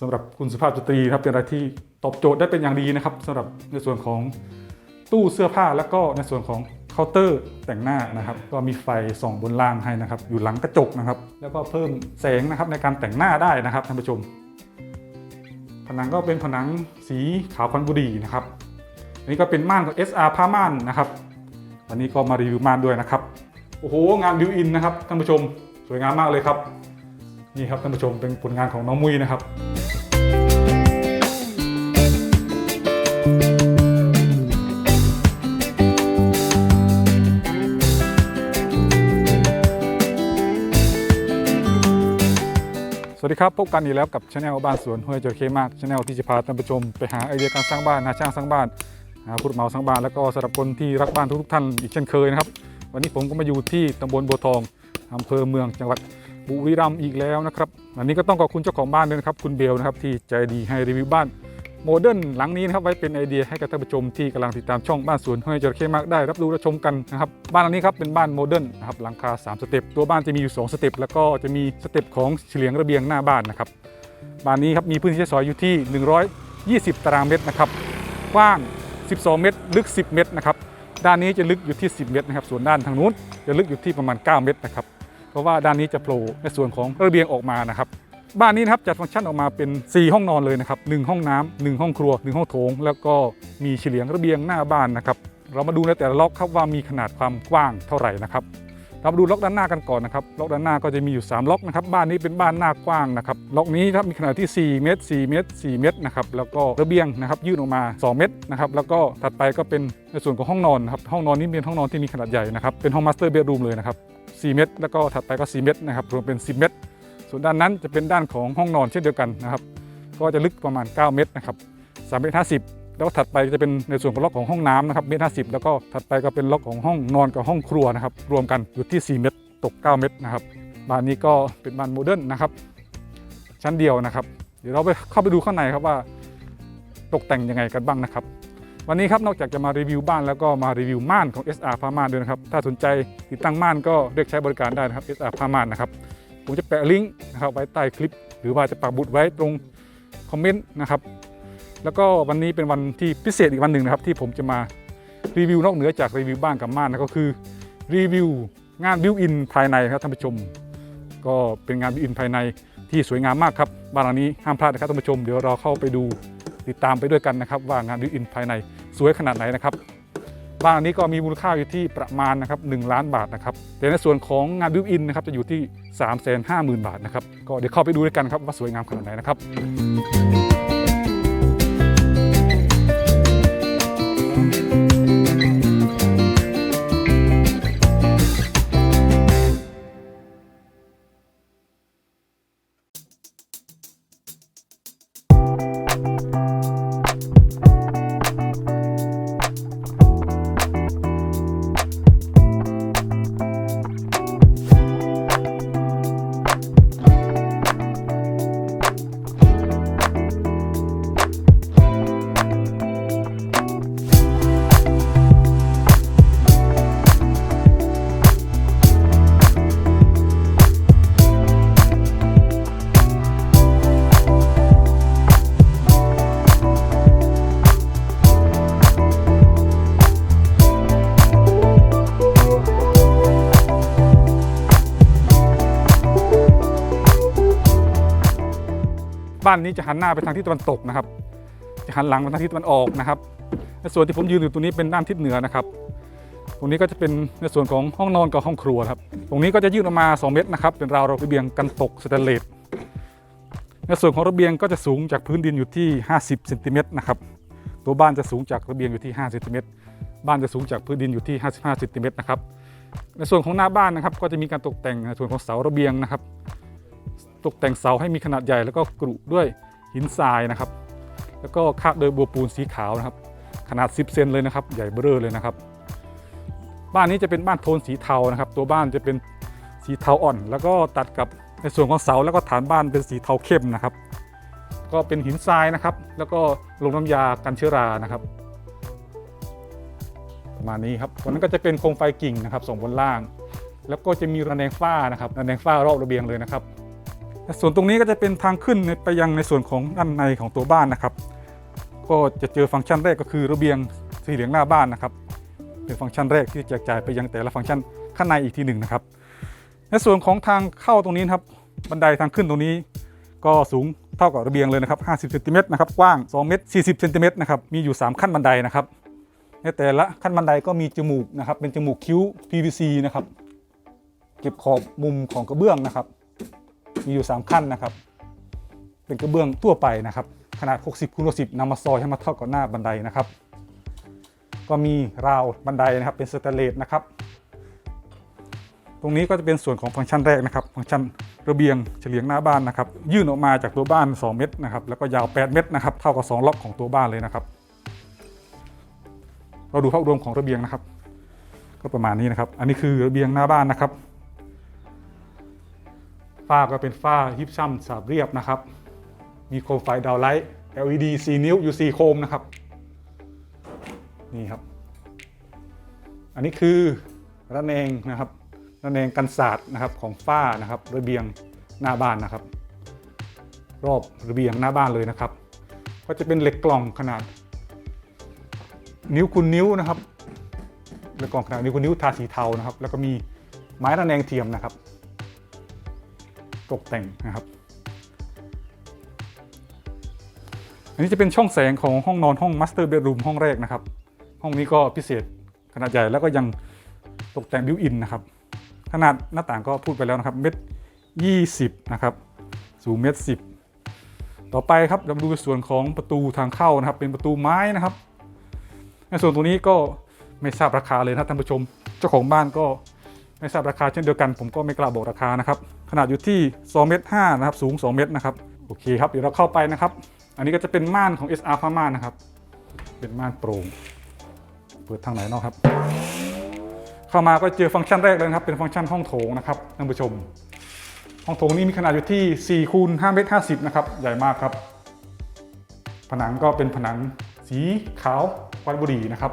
สำหรับคุณสุภาพสตรีครับเป็นอะไรที่ตอบโจทย์ได้เป็นอย่างดีนะครับสำหรับในส่วนของตู้เสื้อผ้าแล้วก็ในส่วนของเคาน์เตอร์แต่งหน้านะครับ ก็มีไฟส่องบนล่างให้นะครับ อยู่หลังกระจกนะครับ แล้วก็เพิ่มแสงนะครับในการแต่งหน้าได้นะครับท่านผู้ชม ผนังก็เป็นผนังสีขาวควันบุรีนะครับอันนี้ก็เป็นม่านของ SR ผ้าม่านนะครับวันนี้ก็มารีวิวม่านด้วยนะครับโอ้โหงานบิวอินนะครับท่านผู้ชมสวยงามมากเลยครับ นี่ครับท่านผู้ชมเป็นผลงานของน้องมุ้ยนะครับสวัสดีครับ พบกันอีกแล้วกับช anel บ้านสวนห้วยจระเข้มากช anel ที่จะพาท่านผู้ชมไปหาไอเดียการสร้างบ้านหาช่างสร้างบ้านหาผู้รับเหมาสร้างบ้านแล้วก็สำหรับคนที่รักบ้านทุกท่านอีกเช่นเคยนะครับ วันนี้ผมก็มาอยู่ที่ตำบลบัวทองอำเภอเมืองจังหวัด บุรีรัมย์อีกแล้วนะครับวันนี้ก็ต้องขอบคุณเจ้าของบ้านด้วยนะครับคุณเบลนะครับที่ใจดีให้รีวิวบ้านโมเดิร์นหลังนี้นะครับไว้เป็นไอเดียให้กับท่านผู้ชมที่กำลังติดตามช่องบ้านสวนห้วยจระเข้มากได้ รับรู้และชมกันนะครับบ้านหลังนี้ครับเป็นบ้านโมเดิร์นนะครับหลังคาสามสเต็ปตัวบ้านจะมีอยู่สองสเต็ปแล้วก็จะมีสเต็ปของเฉลียงระเบียงหน้าบ้านนะครับบ้านนี้ครับมีพื้นที่ใช้สอยอยู่ที่ 120 ตารางเมตรนะครับกว้าง 12 เมตร ลึก 10 เมตรนะครับด้านนี้จะลึกอยู่ที่ 10 เมตรนะครับส่วนด้านทางนู้นจะลึกอยู่ที่ประมาณ 9 เมตรนะครับ ราะว่าด้านนี้จะโผล่ในส่วนของระเบียงออกมานะครับบ้านนี้นะครับจัดฟังก์ชันออกมาเป็น 4 ห้องนอนเลยนะครับ1ห้องน้ำ1ห้องครัว 1 ห้องโถง แล้วก็มีเฉลียงระเบียงหน้าบ้านนะครับเรามาดูในแต่ละล็อกครับว่ามีขนาดความกว้างเท่าไหร่นะครับเรามาดูล็อกด้านหน้ากันก่อนนะครับล็อกด้านหน้าก็จะมีอยู่ 3 ล็อกนะครับบ้านนี้เป็นบ้านหน้ากว้างนะครับล็อกนี้ครับมีขนาดที่ 4 เมตร 4 เมตร 4 เมตรนะครับแล้วก็ระเบียงนะครับยื่นออกมา 2 เมตรนะครับแล้วก็ถัดไปก็เป็นในส่วนของห้องนอนครับห้องนอนนี้เป็นห้องนอนที่มีขนาดใหญ่นะครับเป็นห้องมาสเตอร์เบดรูมเลยนะครับ 4 เมตร แล้วก็ถัดไปก็ 4 เมตรนะครับรวมเป็น 10 เมตร ส่วนด้านนั้นจะเป็นด้านของห้องนอนเช่นเดียวกันนะครับ ก็จะลึกประมาณ 9 เมตรนะครับ3เมตร50 แล้วถัดไปจะเป็นในส่วนของล็อกของห้องน้ำนะครับเมตรห้าสิบแล้วก็ถัดไปก็เป็นล็อกของห้องนอนกับห้องครัวนะครับรวมกันอยู่ที่ 4 เมตร ตก 9 เมตรนะครับบ้านนี้ก็เป็นบ้านโมเดิร์นนะครับชั้นเดียวนะครับ เดี๋ยวเราไปเข้าไปดูข้างในครับว่า ตกแต่งยังไงกันบ้างนะครับ วันนี้ครับนอกจากจะมารีวิวบ้านแล้วก็มารีวิวม่านของ SR ผ้าม่านด้วยนะครับถ้าสนใจติดตั้งม่านก็เรียกใช้บริการได้นะครับ SR ผ้าม่านนะครับผมจะแปะลิงก์นะครับไว้ใต้คลิป หรือว่าจะปักบุตรไว้ตรงคอมเมนต์นะครับแล้วก็วันนี้เป็นวันที่พิเศษอีกวันหนึ่งนะครับที่ผมจะมารีวิวนอกเหนือจากรีวิวบ้านกับม่านนะก็คือรีวิวงานบิวอินภายในครับท่านผู้ชม ก็เป็นงานบิวอินภายในที่สวยงามมากครับบ้านหลังนี้ห้ามพลาดนะครับท่านผู้ชมเดี๋ยวเราเข้าไปดูติดตามไปด้วยกันนะครับว่างานบิวอินภายใน สวยขนาดไหนนะครับบ้านนี้ก็มีมูลค่าอยู่ที่ประมาณนะครับ1ล้านบาทนะครับแต่ในส่วนของงานบิวอินนะครับจะอยู่ที่ 3 5 0 0 0 0 บาทนะครับก็เดี๋ยวเข้าไปดูด้วยกันครับว่าสวยงามขนาดไหนนะครับานนี้จะหันหน้าไปทางทิศตะวันตกนะครับ จะหันหลังไปทางทิศตะวันออกนะครับในส่วนที่ผมยืนอยู่ตรงนี้เป็นด้านทิศเหนือนะครับ ตรงนี้ก็จะเป็นในส่วนของห้องนอนกับห้องครัวครับ ตรงนี้ก็จะยื่นออกมา 2 เมตรนะครับ เป็นราวระเบียงกันตกสแตนเลสในส่วนของระเบียงก็จะสูงจากพื้นดินอยู่ที่ 50เซนติเมตรนะครับ ตัวบ้านจะสูงจากระเบียงอยู่ที่5เซนติเมตรบ้านจะสูงจากพื้นดินอยู่ที่ 55เซนติเมตรนะครับ ในส่วนของหน้าบ้านนะครับ ก็จะมีการตกแต่งในส่วนของเสาระเบียงนะครับ ตกแต่งเสาให้มีขนาดใหญ่แล้วก็กรุด้วยหินทรายนะครับ แล้วก็คาดโดยบัวปูนสีขาวนะครับ ขนาด 10 เซนเลยนะครับ ใหญ่เบ้อเร่เลยนะครับ บ้านนี้จะเป็นบ้านโทนสีเทานะครับ ตัวบ้านจะเป็นสีเทาอ่อน แล้วก็ตัดกับในส่วนของเสาแล้วก็ฐานบ้านเป็นสีเทาเข้มนะครับ ก็เป็นหินทรายนะครับ แล้วก็ลงน้ำยากันเชื้อรานะครับประมาณนี้ครับตรงนั้นก็จะเป็นโคมไฟกิ่งนะครับส่งบนล่าง แล้วก็จะมีระแนงฝ้านะครับระแนงฝ้ารอบระเบียงเลยนะครับ ส่วนตรงนี้ก็จะเป็นทางขึ้นไปยังในส่วนของด้านในของตัวบ้านนะครับ ก็จะเจอฟังก์ชันแรกก็คือระเบียงสีเหลืองหน้าบ้านนะครับ เป็นฟังก์ชันแรกที่แจกจ่ายไปยังแต่ละฟังก์ชันข้างในอีกทีหนึ่งนะครับ ในส่วนของทางเข้าตรงนี้ครับบันไดทางขึ้นตรงนี้ ก็สูงเท่ากับระเบียงเลยนะครับ 50เซนติเมตรนะครับกว้าง 2 เมตร 40เซนติเมตรนะครับมีอยู่ 3 ขั้นบันไดนะครับในแต่ละขั้นบันไดก็มีจมูกนะครับเป็นจมูกคิ้ว PVC นะครับเก็บขอบมุมของกระเบื้องนะครับ มีอยู่ 3 ขั้นนะครับ เป็นกระเบื้องทั่วไปนะครับ ขนาด 60คูณ10นำมาซอยให้มาเท่ากับหน้าบันไดนะครับ ก็มีราวบันไดนะครับเป็นสแตนเลสนะครับ ตรงนี้ก็จะเป็นส่วนของฟังก์ชันแรกนะครับ ฟังก์ชันระเบียงเฉลียงหน้าบ้านนะครับ ยื่นออกมาจากตัวบ้าน 2 เมตรนะครับ แล้วก็ยาว 8 เมตรนะครับ เท่ากับ 2 ล็อกของตัวบ้านเลยนะครับ เราดูภาพรวมของระเบียงนะครับ ก็ประมาณนี้นะครับ อันนี้คือระเบียงหน้าบ้านนะครับ ฝ้าก็เป็นฝ้ายิบซ้ำสาบเรียบนะครับ มีโคมไฟดาวไลท์ LED 4 นิ้ว UC โคมนะครับ นี่ครับ อันนี้คือระแนงนะครับระแนงกันศาสตร์นะครับของฝ้านะครับระเบียงหน้าบ้านนะครับ รอบระเบียงหน้าบ้านเลยนะครับ ก็จะเป็นเหล็กกล่องขนาด นิ้วคูณนิ้วนะครับเหล็กกล่องขนาดนิ้วคูณนิ้วทาสีเทานะครับ แล้วก็มีไม้ระแนงเทียมนะครับ ตกแต่งนะครับ อันนี้จะเป็นช่องแสงของห้องนอนห้อง Master Bedroom ห้องแรกนะครับ ห้องนี้ก็พิเศษขนาดใหญ่แล้วก็ยังตกแต่งบิวอินนะครับ ขนาดหน้าต่างก็พูดไปแล้วนะครับเมตรยี่สิบนะครับ สูงเมตรสิบต่อไปครับเรามาดูส่วนของประตูทางเข้านะครับ เป็นประตูไม้นะครับ ในส่วนตรงนี้ก็ไม่ทราบราคาเลยนะท่านผู้ชม เจ้าของบ้านก็ไม่ทราบราคาเช่นเดียวกัน ผมก็ไม่กล้าบอกราคานะครับ ขนาดอยู่ที่2เมตร5นะครับ สูง 2 เมตรนะครับ โอเคครับ เดี๋ยวเราเข้าไปนะครับ อันนี้ก็จะเป็นม่านของ SR ผ้าม่านะครับ เป็นม่านโปร่ง เปิดทางไหนนาะครับ เข้ามาก็เจอฟังก์ชันแรกเลยนะครับ เป็นฟังก์ชันห้องโถงนะครับท่านผู้ชม ห้องโถงนี้มีขนาดอยู่ที่4คูณ5เมตร50นะครับ ใหญ่มากครับ ผนังก็เป็นผนังสีขาวควันบุหรี่นะครับ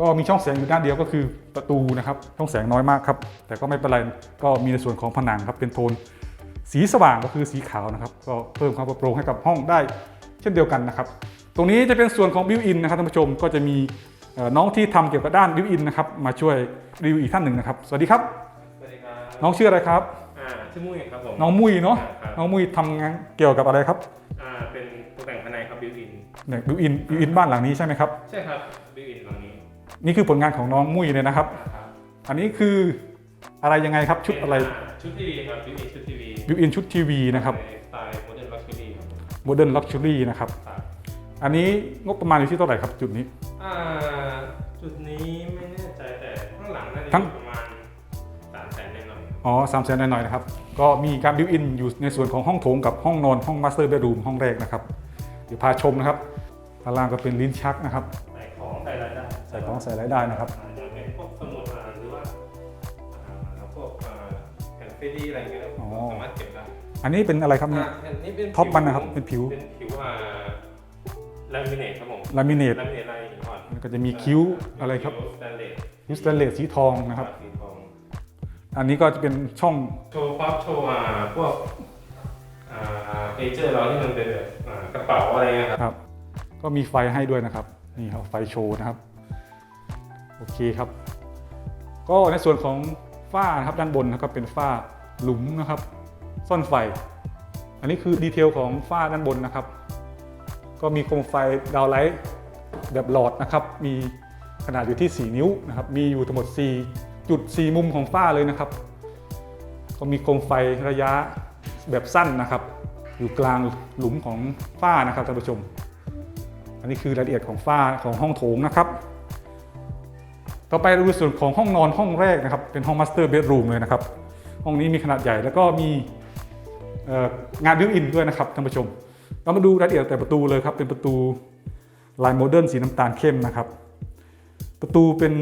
ก็มีช่องแสงอยู่ด้านเดียวก็คือประตูนะครับ ช่องแสงน้อยมากครับ แต่ก็ไม่เป็นไร ก็มีในส่วนของผนังครับ เป็นโทนสีสว่างก็คือสีขาวนะครับ ก็เพิ่มความโปร่งให้กับห้องได้เช่นเดียวกันนะครับ ตรงนี้จะเป็นส่วนของบิวอินนะครับท่านผู้ชม ก็จะมีเอ่อน้องที่ทำเกี่ยวกับด้านบิวอินนะครับ มาช่วยรีวิวอีกท่านหนึ่งนะครับ สวัสดีครับ สวัสดีครับ น้องชื่ออะไรครับ อ่า ชื่อมุ้ยครับผม น้องมุ้ยเนาะครับน้องมุ้ยทำงานเกี่ยวกับอะไรครับ อ่า เป็นตกแต่งภายในครับบิวอินเนี่ยบิวอินบิวอินบ้านหลังนี้ใช่ไหมครับ ใช่ครับบิวอินหลัง นี้นี่คือผลงานของน้องมุ้ยเลยนะครับครับ อันนี้คืออะไรยังไงครับชุดอะไรเป็นาชุดทีวีครับบิวอินชุดทีวีบิวอินชุดทีวีนะครับในสไตล์โมเดิร์นลักชัวรี่ครับผมโมเดิร์นลักชัวรี่นะครับครับอันนี้งบประมาณอยู่ที่เท่าไหร่ครับจุดนี้อ่าจุดนี้ไม่แน่ใจแต่ข้างหลังน่าจะทั้องยู่ประมาณสามแสนหน่อยๆอ๋อสามแสนหน่อยๆนะครับก็มีการบิวอินอยู่ในส่วนของห้องโถงกับห้องนอนห้องมาสเตอร์เบดรูมห้องแรกนะครับเดี๋ยวพาชมนะครับด้านล่างก็เป็นลิ้นชักนะครับ ส่ของใส่รายได้นะครับอาจจะเป็นพวกสมุดอ่านหรือว่าอ่าแล้วพวกอ่าแผ่นซีดีอะไรอย่างเงี้ยอ๋อสามารถเก็บได้อันนี้เป็นอะไรครับเนี่ยอ่าแผ่นนี้เป็นท็อปมันนะครับเป็นผิวเป็นผิวอ่าลามิเนตครับผมลามิเนตลามิเนตลายหินอ่อนมันก็จะมีคิ้วอะไรครับผิวสแตนเลสคิ้วสแตนเลสสีทองนะครับสีทองอันนี้ก็จะเป็นช่องโชว์ป๊อปโชว์อ่าพวกอ่าเอเจอร์เราที่มันเป็นแบบอ่ากระเป๋าอะไรเงี้ยครับครับ ก็มีไฟให้ด้วยนะครับ นี่ครับไฟโชว์นะครับโอ เคครับ ก็ในส่วนของฝ้านะครับด้านบนนะครับเป็นฝ้าหลุมนะครับ ซ่อนไฟ อันนี้คือดีเทลของฝ้าด้านบนนะครับ ก็มีโคมไฟดาวไลท์แบบหลอดนะครับ มีขนาดอยู่ที่ 4 นิ้วนะครับ มีอยู่ทั้งหมด 4 จุด 4 มุมของฝ้าเลยนะครับ ก็มีโคมไฟระยะแบบสั้นนะครับ อยู่กลางหลุมของฝ้านะครับท่านผู้ชม อันนี้คือรายละเอียดของฝ้าของห้องโถงนะครับ ต่อไปเราดูส่วนของห้องนอนห้องแรกนะครับ เป็นห้องมาสเตอร์เบดรูมเลยนะครับ ห้องนี้มีขนาดใหญ่แล้วก็มีงานบิวอินด้วยนะครับท่านผู้ชม เรามาดูรายละเอียดแต่ประตูเลยครับ เป็นประตูลายโมเดิร์นสีน้ำตาลเข้มนะครับ ประตูเป็น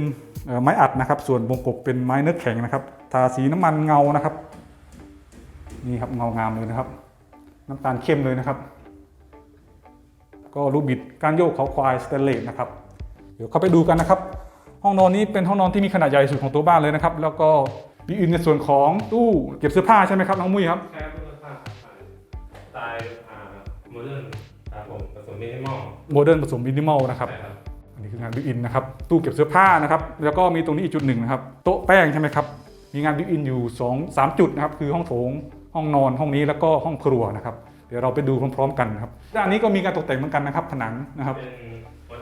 ไม้อัดนะครับ ส่วนวงกบเป็นไม้เนื้อแข็งนะครับ ทาสีน้ำมันเงานะครับ นี่ครับเงางามเลยนะครับ น้ำตาลเข้มเลยนะครับ ก็รูบิดการโยกเขาควายสเตนเลสนะครับ เดี๋ยวเข้าไปดูกันนะครับ ห้องนอนนี้เป็นห้องนอนที่มีขนาดใหญ่ที่สุดของตัวบ้านเลยนะครับ แล้วก็มีอินในส่วนของตู้เก็บเสื้อผ้าใช่ไหมครับน้องมุ้ยครับใช่ครับโมเดิร์นครับผมผสมมินิมอลโมเดิร์นผสมมินิมอลนะครับใช่ครับอันนี้คืองานบิวอินนะครับตู้เก็บเสื้อผ้านะครับแล้วก็มีตรงนี้อีกจุดหนึ่งนะครับโต๊ะแป้งใช่ไหมครับมีงานบิวอินอยู่2 3จุดนะครับคือห้องโถงห้องนอนห้องนี้แล้วก็ห้องครัวนะครับเดี๋ยวเราไปดูพร้อม ๆ กันนะครับด้านนี้ก็มีการตกแต่งเหมือนกันนะครับผนังนะครับเป็นหัว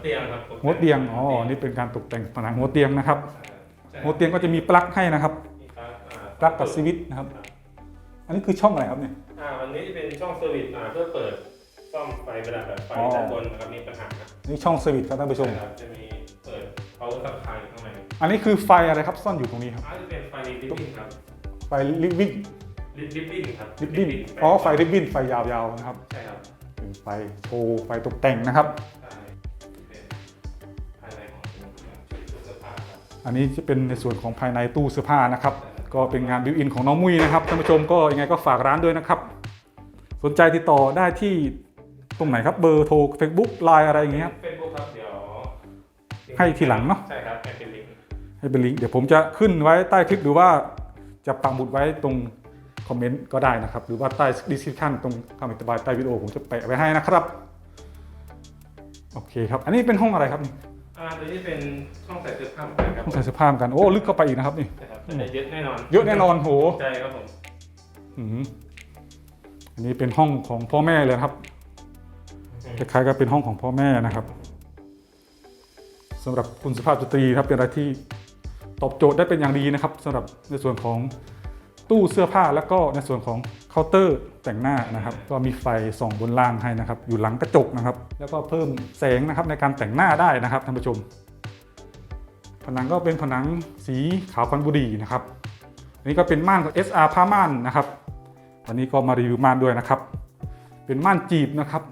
เตียงครับหัวเตียงอ๋อนี่เป็นการตกแต่งผนังหัวเตียงนะครับใช่หัวเตียงก็จะมีปลั๊กให้นะครับมีปลั๊กอ่าปลั๊กกับสวิตช์นะครับ อันนี้คือช่องอะไรครับเนี่ยอ่าวันนี้จะเป็นช่องเซอร์วิสอ่าเพื่อเปิดซ่อมไฟประดับแบบไฟอ๋อด้านบนนะครับมีปัญหานี่ช่องสวิตช์ครับท่านผู้ชมใช่ครับจะมีเปิด power supply ข้างในอันนี้คือไฟอะไรครับซ่อนอยู่ตรงนี้ครับอาจจะเป็นไฟริบบิ้นครับไฟริบบิ้นริบบิ้นครับริบบิ้นอ๋อไฟริบบิ้นไฟยาวๆนะครับใช่ครับเป็นไฟโชว์ไฟตกแต่งนะครับ อันนี้จะเป็นในส่วนของภายในตู้เสื้อผ้านะครับ ก็เป็นงานบิวอินของน้องมุ้ยนะครับท่านผู้ชมก็ยังไงก็ฝากร้านด้วยนะครับ สนใจติดต่อได้ที่ตรงไหนครับเบอร์โทร Facebook ไลน์อะไรอย่างเงี้ยครับเฟซบุ๊กครับเดี๋ยวให้ทีหลังเนอะใช่ครับให้เป็นลิงก์ให้เป็นลิงก์เดี๋ยวผมจะขึ้นไว้ใต้คลิปหรือว่าจะปักหมุดไว้ตรงคอมเมนต์ก็ได้นะครับ หรือว่าใต้ description ตรงคำอธิบายใต้วิดีโอผมจะแปะไว้ให้นะครับ โอเคครับ อันนี้เป็นห้องอะไรครับนี่ อ่าตัวนี้เป็นช่องใส่เสื้อผ้าเหมือนกันครับห้องใส่เสื้อผ้าเหมือนกันโอ้ลึกเข้าไปอีกนะครับนี่ใช่ครับแต่เยอะแน่นอนเยอะแน่นอนโหใช่ครับผมอืมอันนี้เป็นห้องของพ่อแม่เลยนะครับ คล้ายๆกับเป็นห้องของพ่อแม่นะครับสำหรับคุณสุภาพสตรีครับเป็นอะไรที่ตอบโจทย์ได้เป็นอย่างดีนะครับสำหรับในส่วนของตู้เสื้อผ้าแล้วก็ในส่วนของ เคาน์เตอร์แต่งหน้านะครับ ก็มีไฟส่องบนล่างให้นะครับ อยู่หลังกระจกนะครับ แล้วก็เพิ่มแสงนะครับในการแต่งหน้าได้นะครับท่านผู้ชม ผนังก็เป็นผนังสีขาวควันบุรีนะครับอันนี้ก็เป็นม่านของ SR ผ้าม่านนะครับ วันนี้ก็มารีวิวม่านด้วยนะครับ เป็นม่านจีบนะครับ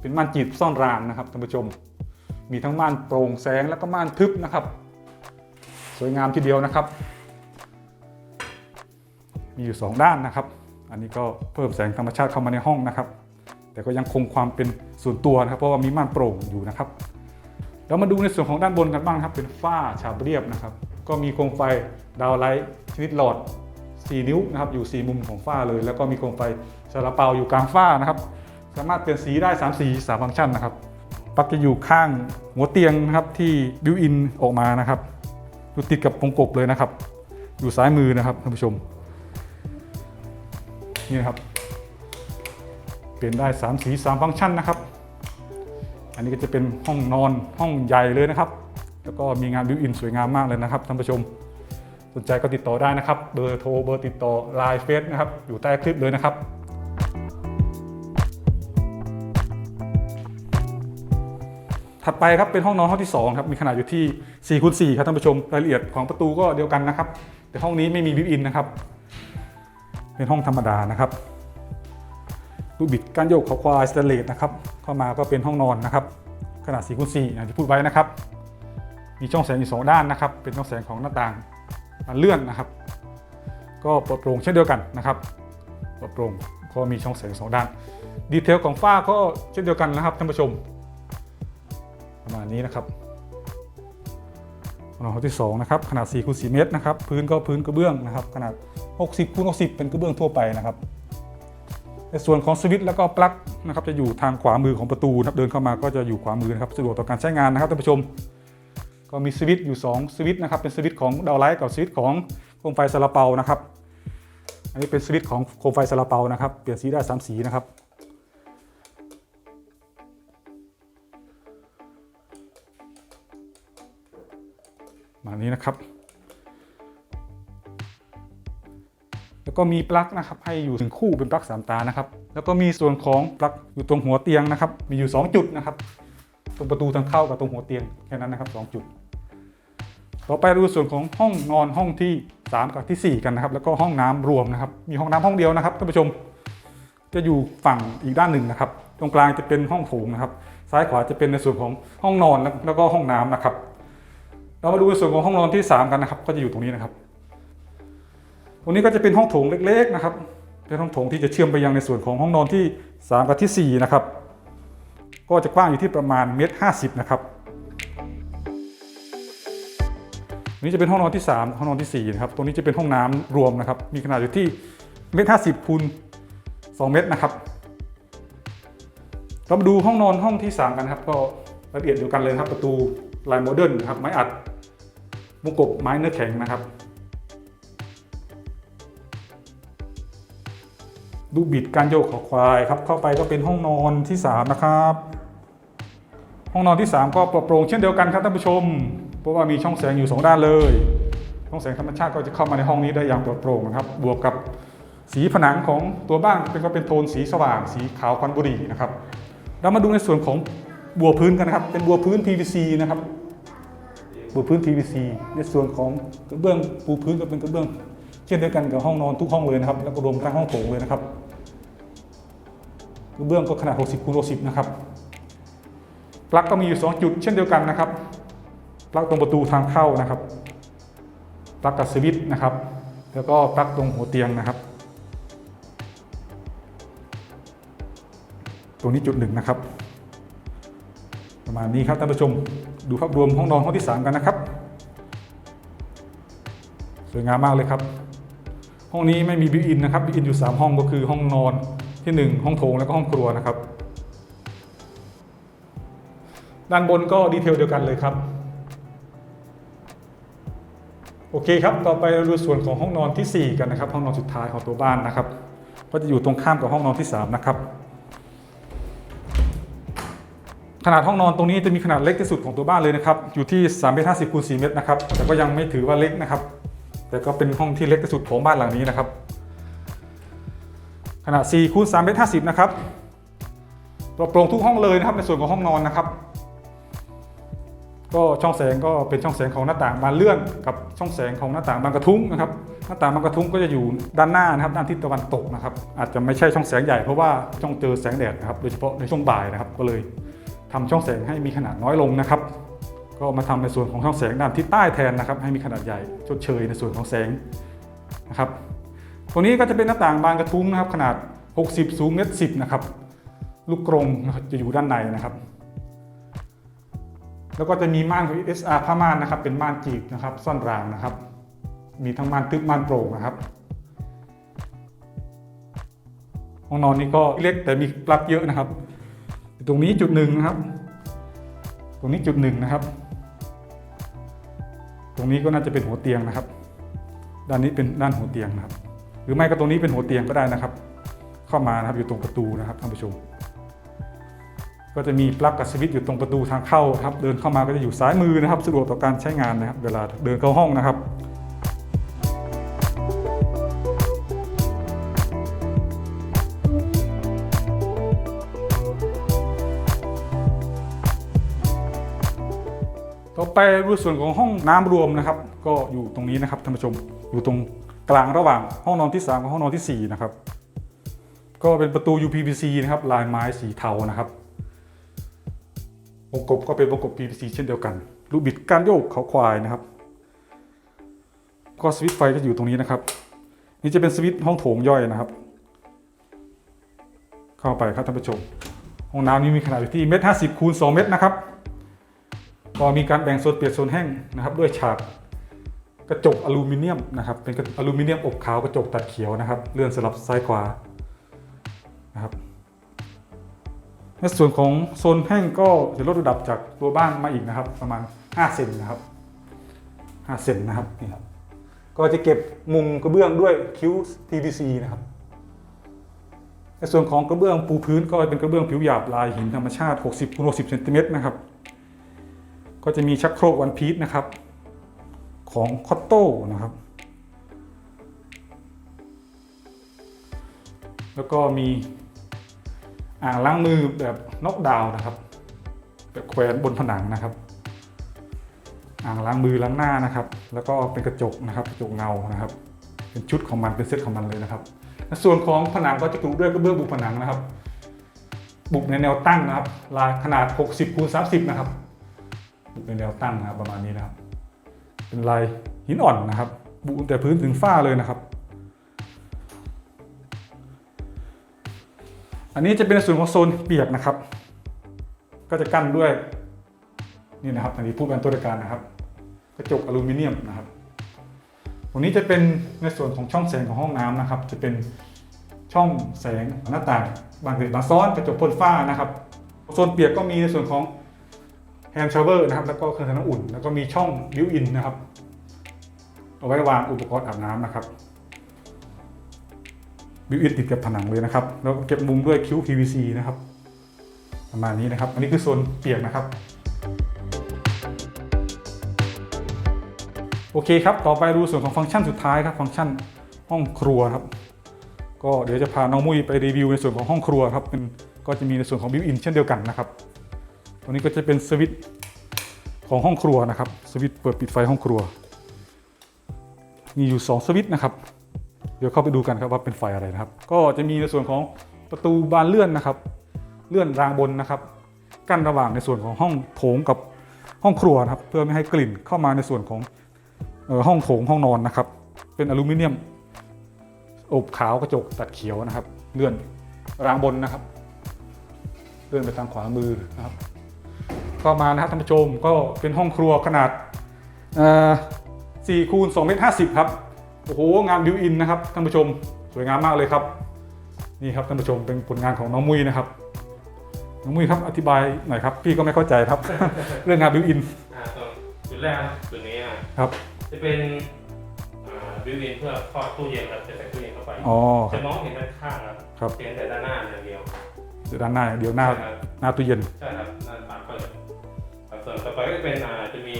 เป็นม่านจีบซ่อนรางนะครับท่านผู้ชม มีทั้งม่านโปร่งแสงแล้วก็ม่านทึบนะครับ สวยงามทีเดียวนะครับ มีอยู่ 2 ด้านนะครับ อันนี้ก็เพิ่มแสงธรรมชาติเข้ามาในห้องนะครับ แต่ก็ยังคงความเป็นส่วนตัวนะครับ เพราะว่ามีม่านโปร่งอยู่นะครับเรามาดูในส่วนของด้านบนกันบ้างครับ เป็นฝ้าฉาบเรียบนะครับ ก็มีโคมไฟดาวไลท์ชนิดหลอด 4 นิ้วนะครับ อยู่ 4 มุมของฝ้าเลย แล้วก็มีโคมไฟซาลาเปาอยู่กลางฝ้านะครับ สามารถเปลี่ยนสีได้ 3 สี3ฟังก์ชันนะครับปลั๊กจะอยู่ข้างหัวเตียงนะครับที่บิวอินออกมานะครับอยู่ติดกับวงกบเลยนะครับ อยู่ซ้ายมือนะครับท่านผู้ชม นี่นะครับ เปลี่ยนได้ 3 สี 3 ฟังก์ชันนะครับ อันนี้ก็จะเป็นห้องนอนห้องใหญ่เลยนะครับ แล้วก็มีงานบิวอินสวยงามมากเลยนะครับท่านผู้ชม สนใจก็ติดต่อได้นะครับ เบอร์โทรเบอร์ติดต่อไลน์เฟซนะครับ อยู่ใต้คลิปเลยนะครับถัดไปครับเป็นห้องนอนห้องที่2ครับมีขนาดอยู่ที่4คูณ4ครับท่านผู้ชมรายละเอียดของประตูก็เดียวกันนะครับ แต่ห้องนี้ไม่มีบิวอินนะครับ เป็นห้องธรรมดานะครับลูกบิดก้านโยกขาควายสเตเลสนะครับเข้ามาก็เป็นห้องนอนนะครับ ขนาด4คูณ4อย่างที่พูดไว้นะครับ มีช่องแสงอยู่สองด้านนะครับ เป็นช่องแสงของหน้าต่างบานเลื่อนนะครับ ก็ปลอดโปร่งเช่นเดียวกันนะครับปลอดโปร่งก็มีช่องแสงสองด้าน ดีเทลของฝ้าก็เช่นเดียวกันนะครับท่านผู้ชม ประมาณนี้นะครับ ห้องนอนห้องที่2นะครับขนาด4คูณ4เมตรนะครับพื้นก็พื้นกระเบื้องนะครับขนาด 60คูณ60 เป็นกระเบื้องทั่วไปนะครับในส่วนของสวิตช์แล้วก็ปลั๊กนะครับจะอยู่ทางขวามือของประตูนะครับเดินเข้ามาก็จะอยู่ขวามือนะครับสะดวกต่อการใช้งานนะครับท่านผู้ชม ก็มีสวิตช์อยู่ 2 สวิตช์นะครับเป็นสวิตช์ของดาวไลท์กับสวิตช์ของโคมไฟซาลาเปานะครับอันนี้เป็นสวิตช์ของโคมไฟซาลาเปานะครับเปลี่ยนสีได้3สีนะครับ มานี้นะครับ แล้วก็มีปลั๊กนะครับให้อยู่ถึงคู่เป็นปลั๊กสามตานะครับ แล้วก็มีส่วนของปลั๊กอยู่ตรงหัวเตียงนะครับ มีอยู่ 2 จุดนะครับ ตรงประตูทางเข้ากับตรงหัวเตียงแค่นั้นนะครับ 2 จุด ต่อไปดูส่วนของห้องนอนห้องที่ 3 กับทีสี่4 กันนะครับ แล้วก็ห้องน้ำรวมนะครับ มีห้องน้ำห้องเดียวนะครับท่านผู้ชม จะอยู่ฝั่งอีกด้านหนึ่งนะครับ ตรงกลางจะเป็นห้องโถงนะครับ ซ้ายขวาจะเป็นในส่วนของห้องนอนแล้วก็ห้องน้ำนะครับ เรามาดูในส่วนของห้องนอนที่ 3 กันนะครับ ก็จะอยู่ตรงนี้นะครับ ตรงนี้ก็จะเป็นห้องโถงเล็ก ๆ นะครับ เป็นห้องโถงที่จะเชื่อมไปยังในส่วนของห้องนอนที่ 3 กับที่ 4 นะครับ ก็จะกว้างอยู่ที่ประมาณเมตรห้าสิบนะครับ นี้จะเป็นห้องนอนที่ 3 ห้องนอนที่4นะครับ ตรงนี้จะเป็นห้องน้ำรวมนะครับ มีขนาดอยู่ที่เมตรห้าสิบคูณ2เมตรนะครับ เรามาดูห้องนอนห้องที่ 3 กันครับ ก็ละเอียดเดียวกันเลยครับ ประตูลายโมเดิร์นนะครับไม้อัด มุกกบไม้เนื้อแข็งนะครับ ดูบิดการโยกของควายครับ เข้าไปก็เป็นห้องนอนที่3นะครับ ห้องนอนที่ 3 ก็ปลอดโปร่งเช่นเดียวกันครับท่านผู้ชม เพราะว่ามีช่องแสงอยู่ 2 ด้านเลย ช่องแสงธรรมชาติก็จะเข้ามาในห้องนี้ได้อย่างปลอดโปร่งนะครับ บวกกับสีผนังของตัวบ้านเป็นก็เป็นโทนสีสว่าง สีขาวควันบุหรี่นะครับ เรามาดูในส่วนของบัวพื้นกันนะครับ เป็นบัวพื้น PVC นะครับ บัวพื้น PVC ในส่วนของกระเบื้องปูพื้นก็เป็นกระเบื้อง เช่นเดียวกันกับห้องนอนทุกห้องเลยนะครับ แล้วก็รวมทั้งห้องโถงเลยนะครับกระเบื้องก็ขนาด 60คูณ60 นะครับ ปลั๊กก็มีอยู่ 2 จุด เช่นเดียวกันนะครับ ปลั๊กตรงประตูทางเข้านะครับ ปลั๊กกับสวิตช์นะครับ แล้วก็ปลั๊กตรงหัวเตียงนะครับ ตรงนี้จุดหนึ่งนะครับ ประมาณนี้ครับท่านผู้ชม ดูภาพรวมห้องนอนห้องที่ 3 กันนะครับ สวยงามมากเลยครับ ห้องนี้ไม่มีบิวอินนะครับบิวอินอยู่ 3 ห้องก็คือห้องนอนที่ 1 ห้องโถงแล้วก็ห้องครัวนะครับ ด้านบนก็ดีเทลเดียวกันเลยครับ โอเคครับ ต่อไปเราดูส่วนของห้องนอนทีสี่4 กันนะครับ ห้องนอนสุดท้ายของตัวบ้านนะครับ ก็จะอยู่ตรงข้ามกับห้องนอนที่ 3 นะครับ ขนาดห้องนอนตรงนี้จะมีขนาดเล็กที่สุดของตัวบ้านเลยนะครับอยู่ที่3เมตร50คูณ4เมตรนะครับแต่ก็ยังไม่ถือว่าเล็กนะครับ แต่ก็เป็นห้องที่เล็กที่สุดของบ้านหลังนี้นะครับ ขนาด4คูณ3เมตร50นะครับปลอดโปร่งทุกห้องเลยนะครับในส่วนของห้องนอนนะครับ ก็ช่องแสงก็เป็นช่องแสงของหน้าต่างบานเลื่อนกับช่องแสงของหน้าต่างบานกระทุ้งนะครับหน้าต่างบานกระทุ้งก็จะอยู่ด้านหน้านะครับด้านทิศตะวันตกนะครับ อาจจะไม่ใช่ช่องแสงใหญ่เพราะว่าต้องเจอแสงแดดนะครับโดยเฉพาะในช่วงบ่ายนะครับก็เลย ทำช่องแสงให้มีขนาดน้อยลงนะครับ ก็มาทำในส่วนของช่องแสงด้านทิศใต้แทนนะครับ ให้มีขนาดใหญ่ชดเชยในส่วนของแสงนะครับตรงนี้ก็จะเป็นหน้าต่างบานกระทุ้งนะครับ ขนาด 60 สูงเมตร10นะครับ ลูกกรงนะครับจะอยู่ด้านในนะครับ แล้วก็จะมีม่านของ SR ผ้าม่านนะครับ เป็นม่านจีบนะครับ ซ่อนรางนะครับ มีทั้งม่านทึบม่านโปร่งนะครับห้องนอนนี้ก็เล็กแต่มีปลั๊กเยอะนะครับ ตรงนี้จุดหนึ่งนะครับ ตรงนี้จุดหนึ่งนะครับ ตรงนี้ก็น่าจะเป็นหัวเตียงนะครับ ด้านนี้เป็นด้านหัวเตียงนะครับ หรือไม่ก็ตรงนี้เป็นหัวเตียงก็ได้นะครับ เข้ามานะครับอยู่ตรงประตูนะครับท่านผู้ชม ก็จะมีปลั๊กกับสวิตช์อยู่ตรงประตูทางเข้าครับ เดินเข้ามาก็จะอยู่ซ้ายมือนะครับ สะดวกต่อการใช้งานนะครับ เวลาเดินเข้าห้องนะครับ ไปรูส่วนของห้องน้ำรวมนะครับ ก็อยู่ตรงนี้นะครับท่านผู้ชมอยู่ตรงกลางระหว่างห้องนอนที่ 3 กับห้องนอนที่ 4 นะครับ ก็เป็นประตู UPVC นะครับลายไม้สีเทานะครับวงกบก็เป็นวงกบ PVC เช่นเดียวกันลูกบิดการโยกเขาควายนะครับ ก็สวิตช์ไฟก็อยู่ตรงนี้นะครับ นี่จะเป็นสวิตช์ห้องโถงย่อยนะครับ เข้าไปครับท่านผู้ชมห้องน้ำนี้มีขนาดอยู่ที่เมตรห้าสิบคูณสองเมตรนะครับ ก็มีการแบ่งโซนเปียกโซนแห้งนะครับ ด้วยฉากกระจกอลูมิเนียมนะครับเป็นอลูมิเนียมอบขาวกระจกตัดเขียวนะครับ เลื่อนสลับซ้ายขวานะครับในส่วนของโซนแห้งก็จะลดระดับจากตัวบ้านมาอีกนะครับ ประมาณ 5 เซนนะครับ5เซนนะครับนี่ครับก็จะเก็บมุมกระเบื้องด้วยคิ้ว TVC นะครับในส่วนของกระเบื้องปูพื้นก็เป็นกระเบื้องผิวหยาบลายหินธรรมชาติ 60คูณ60เซนติเมตรนะครับ ก็จะมีชักโครกวันพีชนะครับ ของคอตโต้นะครับ แล้วก็มีอ่างล้างมือแบบน็อกดาวน์นะครับ แบบแขวนบนผนังนะครับ อ่างล้างมือล้างหน้านะครับ แล้วก็เป็นกระจกนะครับกระจกเงานะครับ เป็นชุดของมันเป็นเซตของมันเลยนะครับ ส่วนของผนังก็จะกรุด้วยกระเบื้องบุผนังนะครับ บุกในแนวตั้งนะครับลายขนาด 60คูณ30 นะครับ บุในแนวตั้งนะครับประมาณนี้นะครับ เป็นลายหินอ่อนนะครับ บุแต่พื้นถึงฝ้าเลยนะครับ อันนี้จะเป็นส่วนของโซนเปียกนะครับ ก็จะกั้นด้วยนี่นะครับอันนี้ผู้เป็นตัวการนะครับ กระจกอลูมิเนียมนะครับตรงนี้จะเป็นในส่วนของช่องแสงของห้องน้ำนะครับ จะเป็นช่องแสงหน้าต่างบานเกล็ดบานซ้อนกระจกพ่นฝ้านะครับ โซนเปียกก็มีในส่วนของ แฮนด์ชาวเวอร์นะครับ แล้วก็เครื่องทำน้ำอุ่น แล้วก็มีช่องบิวอินนะครับ เอาไว้วางอุปกรณ์อาบน้ำนะครับบิวอินติดกับผนังเลยนะครับ แล้วก็เก็บมุมด้วยคิ้ว PVC นะครับ ประมาณนี้นะครับ อันนี้คือโซนเปียกนะครับ โอเคครับ ต่อไปดูส่วนของฟังก์ชันสุดท้ายครับ ฟังก์ชันห้องครัวครับ ก็เดี๋ยวจะพาน้องมุ้ยไปรีวิวในส่วนของห้องครัวครับ เป็นก็จะมีในส่วนของบิวอินเช่นเดียวกันนะครับ ตัวนี้ก็จะเป็นสวิตช์ของห้องครัวนะครับ สวิตช์เปิดปิดไฟห้องครัว มีอยู่ 2 สวิตช์นะครับ เดี๋ยวเข้าไปดูกันครับว่าเป็นไฟอะไรนะครับ ก็จะมีในส่วนของประตูบานเลื่อนนะครับ เลื่อนรางบนนะครับ กั้นระหว่างในส่วนของห้องโถงกับห้องครัวนะครับ เพื่อไม่ให้กลิ่นเข้ามาในส่วนของออห้องโถงห้องนอนนะครับ เป็นอลูมิเนียมอบขาวกระจกตัดเขียวนะครับ เลื่อนรางบนนะครับ เลื่อนไปทางขวามือนะครับ ก็มานะครับท่านผู้ชมก็เป็นห้องครัวขนาดเอ่อ4คูณ2เมตร50ครับโอ้โหงานบิวอินนะครับท่านผู้ชมสวยงามมากเลยครับนี่ครับท่านผู้ชมเป็นผลงานของน้องมุ้ยนะครับน้องมุ้ยครับอธิบายหน่อยครับ พี่ก็ไม่เข้าใจครับ เรื่องงานบิวอินอ่าตรงจุดแรกนะจุดนี้อะครับจะเป็นบิวอินเพื่อครอบตู้เย็นครับจะใส่ตู้เย็นเข้าไปอ๋อคจะรับมองเห็นด้านข้างครับครับเห็นแต่ด้านหน้าอย่างเดียวเดี๋ยวด้านหน้าอย่างเดี๋ยวหน้าใช่ครับหน้าตู้เย็นใช่ครับ ด้านปากเปิดครับส่วนต่อไปก็เป็นอ่าจะมี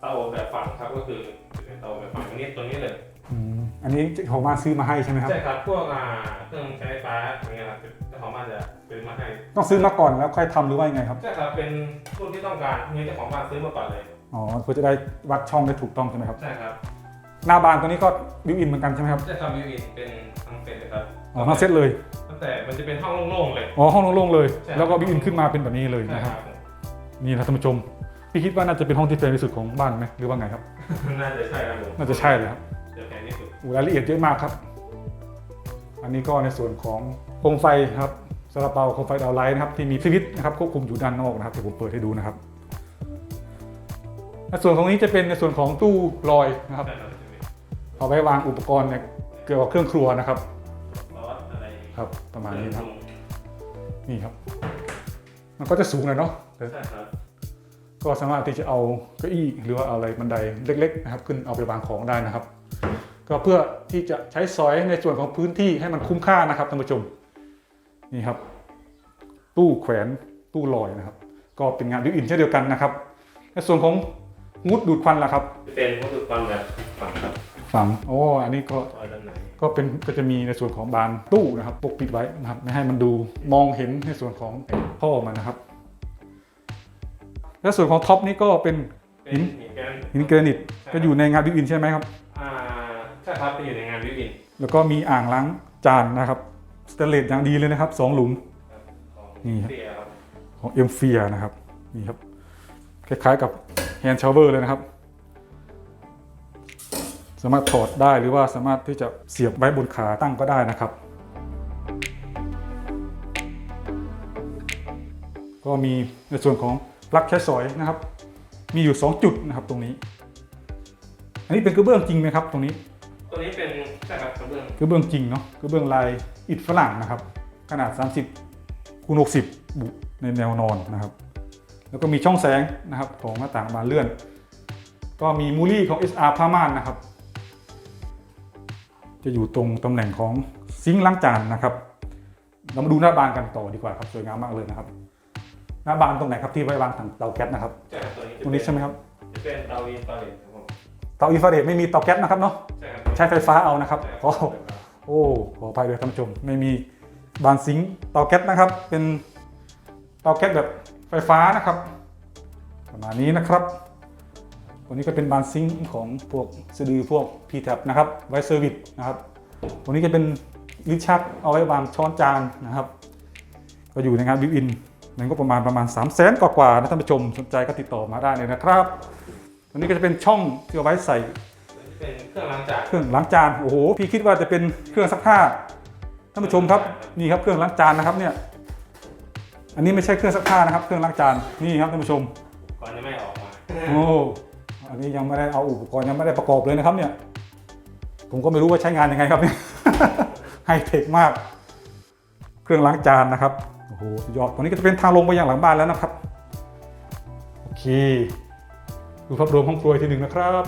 เตาอบแบบฝังครับก็คือจะเป็นเตาอบแบบฝังอันนี้ตัวนี้เลยอืมอันนี้เจ้าของบ้านซื้อมาให้ใช่ไหมครับ ใช่ครับพวกอ่าเครื่องใช้ไฟฟ้าอย่างเงี้ยครับเจ้าของบ้านจะซื้อมาให้ต้องซื้อมาก่อนแล้วค่อยทำหรือว่ายังไงครับ ใช่ครับเป็นรุ่นที่ต้องการนี่เจ้าของบ้านซื้อมาก่อนเลยอ๋อเพื่อจะได้วัดช่องได้ถูกต้องใช่ไหมครับ ใช่ครับหน้าบานตัวนี้ก็บิวอินเหมือนกันใช่ไหมครับใช่ครับบิวอินเป็นทั้งเซ็ตเลยครับอ๋อทั้งเซตเลย ตั้งแต่มันจะเป็นห้องโล่งๆเลย อ๋อห้องโล่งๆเลยใช่แล้วก็บิวอินขึ้นมาเป็นแบบนี้เลยใช่นะคครัรับบนี่นะท่านผู้ชม พี่คิดว่าน่าจะเป็นห้องที่แพงที่สุดของบ้านไหมหรือว่าไงครับ น่าจะใช่ครับผมน่าจะใช่เลยครับจะแพงที่สุดโอ้รายละเอียดเยอะมากครับ อันนี้ก็ในส่วนของโคมไฟครับซาลาเปาโคมไฟดาวไลท์นะครับที่มีสวิตช์นะครับควบคุมอยู่ด้านนอกนะครับเดี๋ยวผมเปิดให้ดูนะครับในส่วนของนี้จะเป็นในส่วนของตู้ลอยนะครับใช่ครับจะมีเอาไว้วางอุปกรณ์เนี่ยเกี่ยวกับเครื่องครัวนะครับซอสอะไรครับประมาณนี้นะครับปงนี่ครับ มันก็จะสูงหน่อยเนาะแต่ใช่ครับ ก็สามารถที่จะเอาเก้าอี้หรือว่าเอาอะไรบันไดเล็กๆนะครับขึ้นเอาไปวางของได้นะครับ ก็เพื่อที่จะใช้สอยในส่วนของพื้นที่ให้มันคุ้มค่านะครับท่านผู้ชมนี่ครับ ตู้แขวนตู้ลอยนะครับ ก็เป็นงานวิวอินเช่นเดียวกันนะครับในส่วนของงุดดูดควันล่ะครับจะเป็นวัตถุกรแบบฝังครับฝังโอ้อันนี้ก็ซอยด้านในก็เป็นก็จะมีในส่วนของบานตู้นะครับปกปิดไว้นะครับไม่ให้มันดูมองเห็นในส่วนของท่อมันนะครับ และส่วนของท็อปนี่ก็เป็นเป็นหินแกนหินแกรนิตก็อยู่ในงานบิวอินใช่ไหมครับอ่าใช่ครับเป็นอยู่ในงานบิวอินแล้วก็มีอ่างล้างจานนะครับสเตนเลสอย่างดีเลยนะครับสองหลุมของนี่ครับเสียครับของเอ็มเฟียนะครับนี่ครับคล้ายๆกับแฮนด์ชาวเวอร์เลยนะครับ สามารถถอดได้หรือว่าสามารถที่จะเสียบไว้บนขาตั้งก็ได้นะครับ ก็มีในส่วนของ ปลั๊กใช้สอยนะครับ มีอยู่ 2 จุดนะครับตรงนี้ อันนี้เป็นกระเบื้องจริงไหมครับ ตรงนี้ ตัวนี้เป็นใช่ครับกระเบื้องกระเบื้องจริงเนาะกระเบื้องลายอิฐฝรั่งนะครับ ขนาด 30คูณ60 บุในแนวนอนนะครับ แล้วก็มีช่องแสงนะครับของหน้าต่างบานเลื่อน ก็มีมูลี่ของ SR ผ้าม่านนะครับ จะอยู่ตรงตำแหน่งของซิงค์ล้างจานนะครับ เรามาดูหน้าบานกันต่อดีกว่าครับสวยงามมากเลยนะครับ หน้าบานตรงไหนครับที่ไว้วางถังเตาแก๊สนะครับใช่ครับตัวนี้ตรงนี้ใช่ไหมครับจะเป็นเตาอินฟราเรดครับผมเตาอินฟราเรดไม่มีเตาแก๊สนะครับเนาะใช่ครับใช้ไฟฟ้าเอานะครับใช่ขอโอ้ขออภัยด้วยท่านผู้ชม ไม่มีบานซิงค์เตาแก๊สนะครับ เป็นเตาแก๊สแบบไฟฟ้านะครับประมาณนี้นะครับตัวนี้ก็เป็นบานซิงค์ของพวกสะดือพวก p t a p นะครับไว้เซอร์วิสนะครับตัวนี้ก็เป็นลิ้นชักเอาไว้วางช้อนจานนะครับ ก็อยู่ในงานวิวอิน นั่นก็ประมาณประมาณ 3 0 0แสนกว่าๆนะท่านผู้ชมสนใจก็ติดต่อมาได้เลยนะครับตัวนี้ก็จะเป็นช่องที่เอาไว้ใส่ตัวนี้เป็นเครื่องล้างจานเครื่องล้างจานโอ้โหพี่คิดว่าจะเป็นเครื่องซักผ้าท่านผู้ชมครับนี่ครับเครื่องล้างจานนะครับเนี่ยอันนี้ไม่ใช่เครื่องซักผ้านะครับ เครื่องล้างจานนี่ครับท่านผู้ชมก่อนจะไม่ออกมาโอ้อันนี้ยังไม่ได้เอาอุปกรณ์ยังไม่ได้ประกอบเลยนะครับเนี่ย ผมก็ไม่รู้ว่าใช้งานยังไงครับเนี่ยไฮเทคมาก เครื่องล้างจานนะครับ โหยอดตรงนี้ก็จะเป็นทางลงไปยังหลังบ้านแล้วนะครับ โอเค ดูภาพรวมห้องครัวทีหนึ่งนะครับ